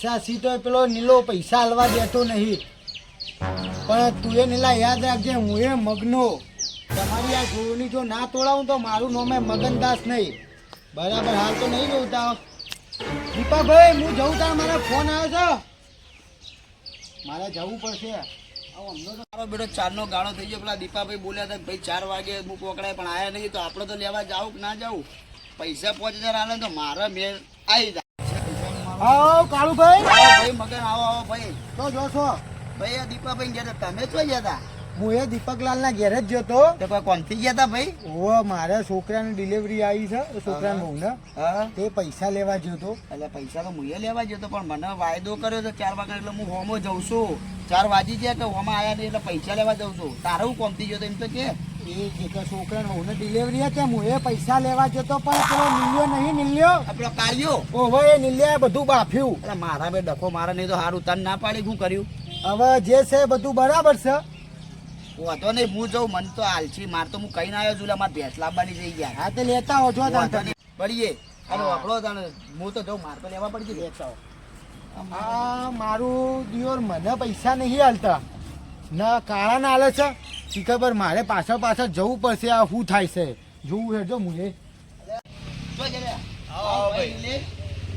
પૈસા સી પેલો નીલો પૈસા હલવા દેતો નહીં. પણ તું એ નીલા યાદ રાખજે, હું એ મગનો. તમારી આ ગુરુની જો ના તોડાવું તો મારું નામે મગનદાસ નહીં. બરાબર હાલ તો નહીં જોતા દીપાભાઈ, હું જઉં તાર મારા ફોન આવ્યો છે. મારે જવું પડશે. મારો બેટો ચારનો ગાળો થઈ ગયો. પેલા દીપાભાઈ બોલ્યા હતા ભાઈ ચાર વાગે હું પકડાય પણ આયા નહીં. તો આપણે તો લેવા જાવ કે ના જાવું પૈસા પાંચ હજાર તો મારા મેળ આવી જાય. આવો કાળુભાઈ. ભાઈ મગન આવો આવો ભાઈ. તો જો છો. ભાઈ આ દીપાભાઈ ગયા હતા તમે છો ગયા હતા? હું એ દીપકલાલના ઘેર જ જતો તો કોઈ કોણથી ગયા હતા ભાઈ? ઓ મારા છોકરાની ડિલિવરી આવી છે છોકરાનું હા. તે પૈસા લેવા ગયો તો એટલે પૈસા તો હું લેવા ગયો તો પણ મને વાયદો કર્યો તો ચાર વાગે એટલે હું હોમો જઉં છું. ચાર વાગી ગયા કે હોમાં આયા નહીં એટલે પૈસા લેવા જઉં છું. તારું કોમથી ગયો તો એમ તો કે? એ જે છોકરાને બહુને ડિલિવરી હતી હું એ પૈસા લેવા જતો પણ પેલો નીલ્યો નહીં નીલ્યો? આપણો કાર્યો ઓહો એ નીલ્યાએ બધું બાફ્યું. એટલે મારા બે ડખો મારા નહીં તો સારું તન ના પાડી શું કર્યું? હવે જે છે બધું બરાબર છે. વાંધો નહીં હું જઉં મન તો હાલછી માર તો હું કઈ ના આવ્યો છું મારે ભેંસ લાવવાની જઈ ગયા. હા તે લેતા હો જો પડીએ. અને વાપરો હું તો જઉં માર તો લેવા પડી લેતા આ મારું દિયોર મને પૈસા નહીં હાલતા ના કાળા ના હાલે છે. શી ખબર મારે પાછળ પાછળ જવું પડશે આ શું થાય છે જોવું હેડજો જો મુએ જો જે રે. આવો ભાઈ લે.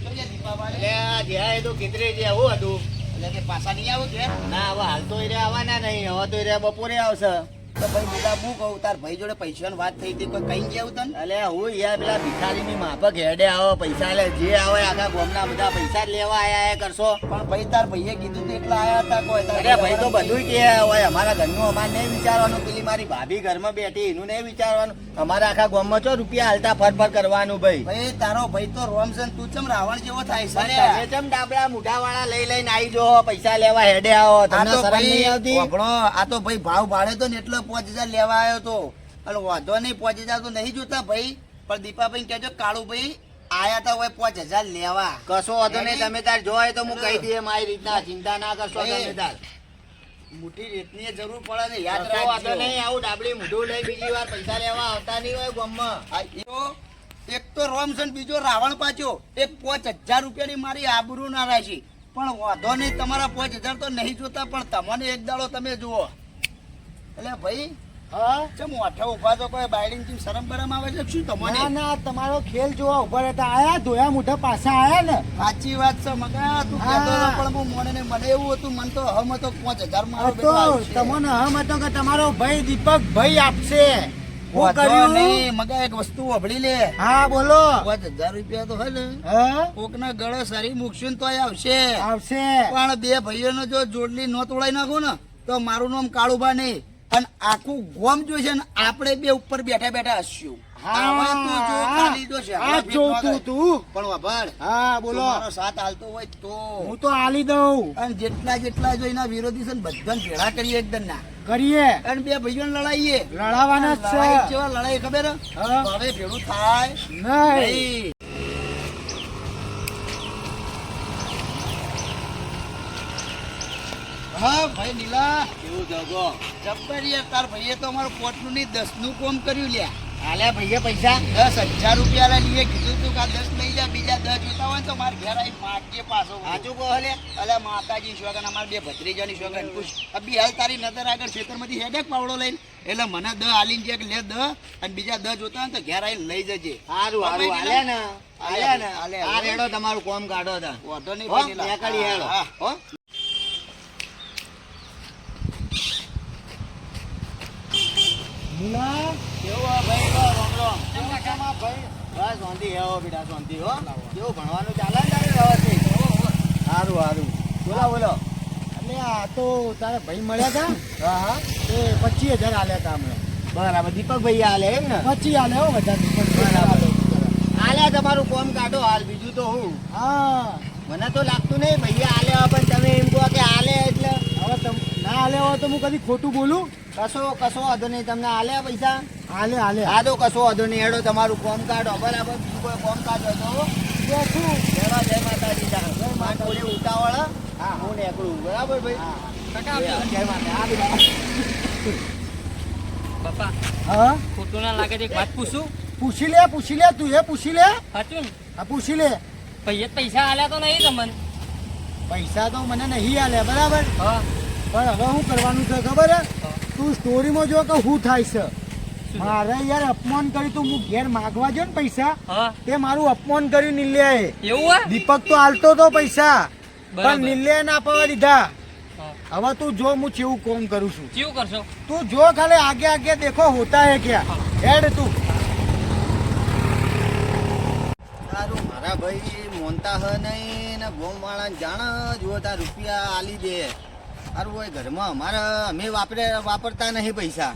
જો જે દીપાભાઈ. એટલે આ જ્યાં એ તો કિતરે જે આવું હતું એટલે કે પાછા નહીં આવું ઘેર ના, હવે હાલ તો એ આવવાના નહીં હવે તો એ બપોરે આવશે તો ભાઈ બેટા હું કહું તાર ભાઈ જોડે પૈસાની વાત થઈ હતી કોઈ કઈ ગયા તને? એટલે હું યાર પેલા ભિખારીની માફક હેડે આવો પૈસા લે જે આવે આખા ગામના બધા પૈસા લેવા આયા એ કરશો. પણ ભાઈ તાર ભાઈએ કીધું તો એટલા આયા હતા કોઈ અરે ભાઈ તો બધું કે હોય અમારા ઘરનું અમારે નહીં વિચારવાનું પેલી મારી ભાભી ઘરમાં બેઠી એનું નહીં વિચારવાનું. અમારા આખા ગામમાં ચો રૂપિયા હાલતા ફરફર કરવાનું ભાઈ. ભાઈ તારો ભાઈ તો રોમસન તું ચમ રાવણ જેવો થાય છે તમે ચમ ડાબડા મુઢા વાળા લઈ લઈને આવી જો પૈસા લેવા હેડે આવો તમને શરમ નહીં આવતી? આ તો ભાઈ ભાવ ભાડે તો ને એટલે પાંચ હજાર લેવા આવ્યો તો. અને વાંધો નહીં પાંચ હજાર તો નહીં જોતા ભાઈ. પણ દીપાભાઈ કહેજો કાળુ ભાઈ આયા તા હોય પાંચ હજાર લેવા. કશો વાંધો નહીં તમે તાર જોય તો હું કહી દઈએ મારી રીતના ચિંતા ના કરશો તમે તાર. મોટી રેતની જરૂર પડે ને યાદ રાખજો વાંધો નહીં આવું ડાબડી મોઢું લઈ બીજી વાર પૈસા લેવા આવતા નહીં હોય ગામમાં. એક તો રોમસન બીજો રાવણ પાછો. એક પાંચ હજાર રૂપિયાની મારી આબરૂ ના રાખી. પણ વાંધો નહીં તમારા પાંચ હજાર તો નહીં જોતા પણ તમને એક દાડો તમે જુઓ. એટલે ભાઈ હા? ચમ ઊભા તો કોઈ બાયડીને જેમ શરમ બરમ આવે છે શું તમને? ના ના તમારો ખેલ જોવા ઊભા રહેતા આયા ધોયા મોઢા પાછા આયા ને. સાચી વાત છે મગા તું કહેતો હતો પણ હું મોને ને મને એવું હતું મન તો હમ હતો પાંચ હજાર મારો બેટો તો તમને હમ હતો કે તમારો ભાઈ દીપક ભાઈ આપશે? હું કર્યું? નહીં, મગા એક વસ્તુ વભળી લે. હા બોલો. પાંચ હજાર રૂપિયા તો હોય ને કોક ના ગળે સારી મૂકશું ને તોય આવશે. આવશે. પણ બે ભાઈઓનો જો જોડલી ન તોડાઈ નાખું ને તો મારું નામ કાળુબા નહીં. અને આખું ગોમ જોઈશે ને આપણે બે ઉપર બેઠા બેઠા હસ્યું. જો જો છે. જેટલા જેટલા જો એના વિરોધી છે ને બધાને ભેળા કરીએ એકદમ ના કરીએ. અને બે ભાઈઓને લડાઈએ. લડાવાના લડાઈ છે. લડાઈ ખબર? હવે ભેળું થાય. નહીં. હા ભાઈ નીલા. એવું જગો? જબ્બર યાર તાર ભાઈએ તો અમારું પોટનું ની દસ કોમ કર્યું લ્યા. પૈસા? દસ હજાર રૂપિયા લઈએ કીધું તું કે દસ લઈ જા બીજા દસ જોતા હોય તો મારે ઘેર આવી માગીએ પાછો. સાચું કહો લે. અલે માતાજી શોગન અમાર બે ભત્રીજાની શોગન પૂછ અબી હાલ તારી નજર આગળ ખેતરમાંથી હેડેક પાવડો લઈને. એટલે મને દ આલીને જે લે દ અને બીજા દ જોતા હોય તો ઘેર આવી લઈ જજે. સારું સારું. ભાઈ ને. હાલે ને. આ રેડો તમારું કોમ કાઢો તા. વાંધો નહીં હો, ભાઈ નીલા. નીકળી હેડો. હા, મુલા કેવું ભાઈ બહુ રોમ રોમ મજામાં ભાઈ? બસ શાંતિ હેવો બેટા શાંતિ હો. કેવું ભણવાનું ચાલે તારે વ્યવસ્થિત સારું સારું. બોલો બોલો. એટલે આ તો તારે ભાઈ મળ્યા હતા હા હા. તે પચીસ હજાર આલ્યા હતા અમને. બરાબર દીપક ભાઈ હાલે એમ ને? પચીસ આલે હો બધા દીપક બરાબર. તમારું કોમ કાઢો હાલ બીજું તો હું. હા. મને તો લાગતું નહીં ભૈયા હો, પણ તમે એમ કહો કે આલે એટલે. ના આલ્યા હોય તો હું કદી ખોટું બોલું? કશો કશો વાંધો નહીં તમને હાલે પૈસા? હાલે હાલે. હા તો કશો વાંધો નહીં હેડો તમારું કોમ કાઢો બરાબર બીજું કોઈ કોમ કાઢો તો? જય માતાજી જય માતાજી ઉતાવળ હા. હું નીકળું બરાબર ભાઈ? જય માતા બાપા હા? ખોટું ના લાગે છે એક વાત પૂછું. પૂછી લે પૂછી લે તું એ પૂછી લે. સાચું હા પૂછી લે. પૈસા આલ્યા તો નહીં તમને. પૈસા તો મને નહીં આલ્યા બરાબર? હા. પણ હવે શું કરવાનું છે ખબર હે? તું સ્ટોરીમાં જો કે શું થાય છે. મારે યાર અપમાન કર્યું તું હું ઘેર માગવા જો ને પૈસા. તે મારું અપમાન કર્યું નિલ્યાએ. એવું દીપક તો હાલતો તો પૈસા પણ નિલ્યાએ ના પાવા દીધા. હવે તું જો હું ચેવું કોમ કરું છું. ચેવું કરશો? તું જો ખાલી આગે આગે દેખો હોતા હે ક્યાં? હેડ તું. સારું મારા ભાઈ મોનતા હ નહીં ને ગોમવાળા જાણ જુઓ તાર રૂપિયા આલી દે. સારું હોય ઘરમાં. અમારા, અમે વાપરે, વાપરતા નહીં પૈસા.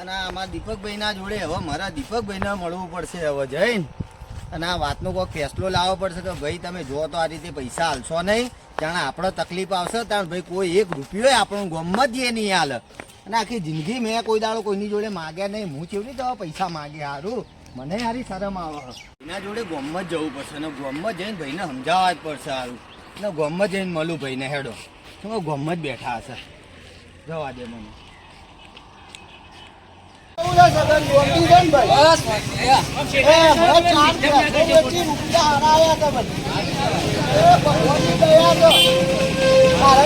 અને અમારા દીપકભાઈના જોડે હવે મારા દીપકભાઈને મળવું પડશે હવે જઈને. અને આ વાતનો કોઈ ફેસલો લાવવો પડશે કે ભાઈ તમે જો તો આ રીતે પૈસા હાલશો નહીં. જાણે આપણો તકલીફ આવશે ત્યારે ભાઈ કોઈ એક રૂપિયો આપણું ગમત જ નહીં હાલ અને આખી જિંદગી મેં કોઈ દાડો કોઈની જોડે માગ્યા નહીં. હું નહીં તો પૈસા માગે સારું મને હારી શરમ આવે. એના જોડે ગોમમાં જવું પડશે અને ગોમમાં જઈને ભાઈને સમજાવવા જ પડશે સારું અને ગોમમાં જઈને મળું ભાઈને હેડો. શું ગોમ જ બેઠા હશે. જવા દે મને.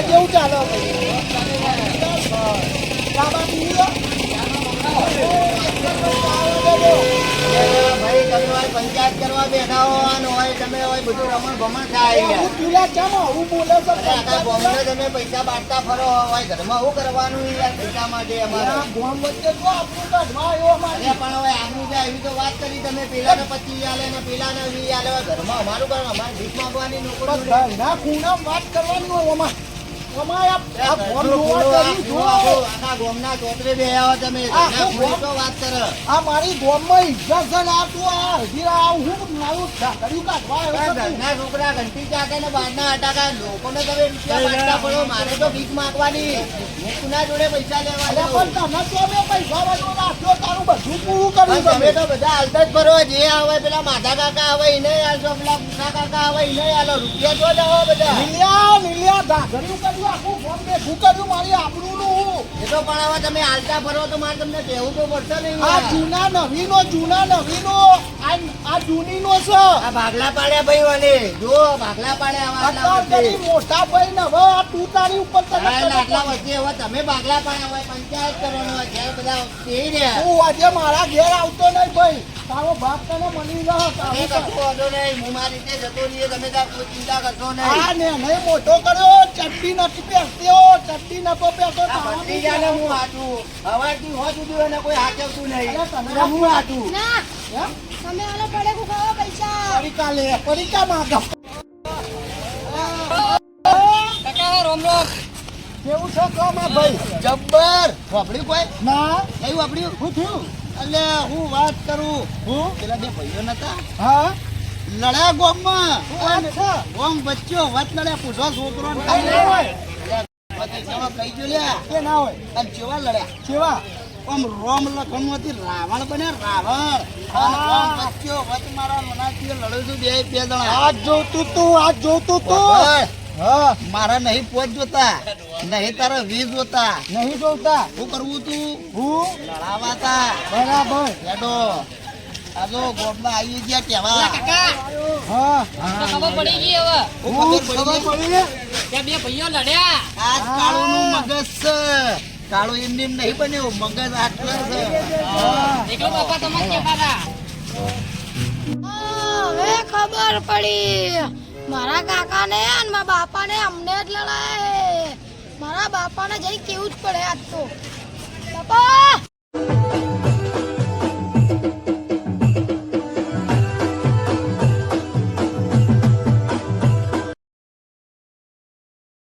કેવું છે પંચાયત કરવા બેઠા હો હોય તમે હોય બધું રમણ ભમણ થાય હું પીલા કેમ આવું બોલે છે? આખા ગોમને તમે પૈસા બાંટતા ફરો હોય ઘરમાં શું કરવાનું યાર પૈસા માટે અમારે આ વચ્ચે તો આપણું કાઢવા આવ્યો અમારે. પણ હવે આમની જે એવી તો વાત કરી તમે પેલાને પચીસ આલે ને આલે ઘરમાં અમારું ઘર અમારે ભીખ માંગવાની નોકરી ઘરના ખૂણામાં વાત કરવાની હોય. મારી ગોમમાં ઇજ્જત છે ને આ તું આ હજીરા આ હું મારું ઢાંકણિયું કાઢવા આવ્યો છે. તું. ઘરના છોકરા ઘંટી ચાકે ને બહારના અટાકા લોકોને તમે રૂપિયા બાંટતા પડો મારે તો ભીખ માંગવાની. હું જોડે પૈસા લેવા પણ તને તો મેં પૈસા વાળો રાખ્યો તારું બધું પૂરું કર્યું તમે તો બધા હાલતા જ ભરો જે આવે પેલા માધા કાકા આવે એને હાલશો પેલા પૂછા કાકા આવે એને હાલો રૂપિયા જો જ આવો બધા. નીલિયા નીલિયા કર્યું આખું ફોન ભેગું કર્યું મારી આબરૂનું એ તો પણ હવે તમે હાલતા ભરો તો મારે તમને કહેવું તો પડશે ને આ જૂના નવીનો જૂના નવીનો. આ આ જૂનીનો છે. આ ભાગલા પાડ્યા ભાઈ વાલે જો ભાગલા પાડ્યા આવા મોટા ભાઈ ને હવે આ તું તારી ઉપર તને આટલા વચ્ચે હવે તમે બાગલા પાડ્યા હોય પંચાયત કરવાનો હોય ઘેર બધા રહ્યા. તું આજે મારા ઘેર આવતો નહીં ભાઈ. તારો બાપ તને મળી રહ્યો તમે કશો વાંધો નહીં હું મારી રીતે જતો રહીએ તમે તાર કોઈ ચિંતા કરશો નહીં. હા ને નહીં મોટો કર્યો ચડ્ડી નથી પહેરતો ચડ્ડી નતો પહેરતો ભત્રીજાને હું હાચું હવાથી હો સુધી એને કોઈ હાચવતું નહીં. તમે હું હાચું ના તમે આલો પડે કો ખાવા પૈસા. પરીકા લે પરીકા માંગો. રોમ રોમ કેવું છે કહો માં ભાઈ? જબ્બર. વાપર્યું કોઈ? ના. કયું વાપર્યું? શું થયું. એટલે હું વાત કરું. હું? પેલા બે ભાઈઓ નતા? હા. લડ્યા ગોમમાં. ગોમ બચ્ચો વત લડ્યા પૂછો છોકરો કઈ ગયો લ્યા. કે ના હોય? અને ચેવા લડ્યા? કેવા? આમ રોમ લખનમાંથી રાવણ બન્યા રાવણ. અને હા. વત મારા મનાથી લડ્યું છું બે બે જણા. આજ જોતું તું આજ જોતું તું. હા. મારા નહીં પોચ જોતા. નહીં તારા વીજ જોતા. નહીં જોતા? શું કરવું તું? હું? લડાવાતા. બરાબર. હેડો. આ જો આવી ગયા કેવા. કાકા. હા. તો ખબર પડી ગઈ હવે. હું હું ખબર ખબર પડી પડી? કે બે ભાઈઓ લડ્યા. આ કાળુનું મગજ છે. કાળું એમ નહીં બન્યું. મગજ આટલા છે. એકલો બાપા તમને કેતા હતા? હવે ખબર પડી. મારા કાકાને અને મારા બાપાને અમને જ લડાય મારા બાપાને જઈ કેવું જ પડે આજ તો. બાપા!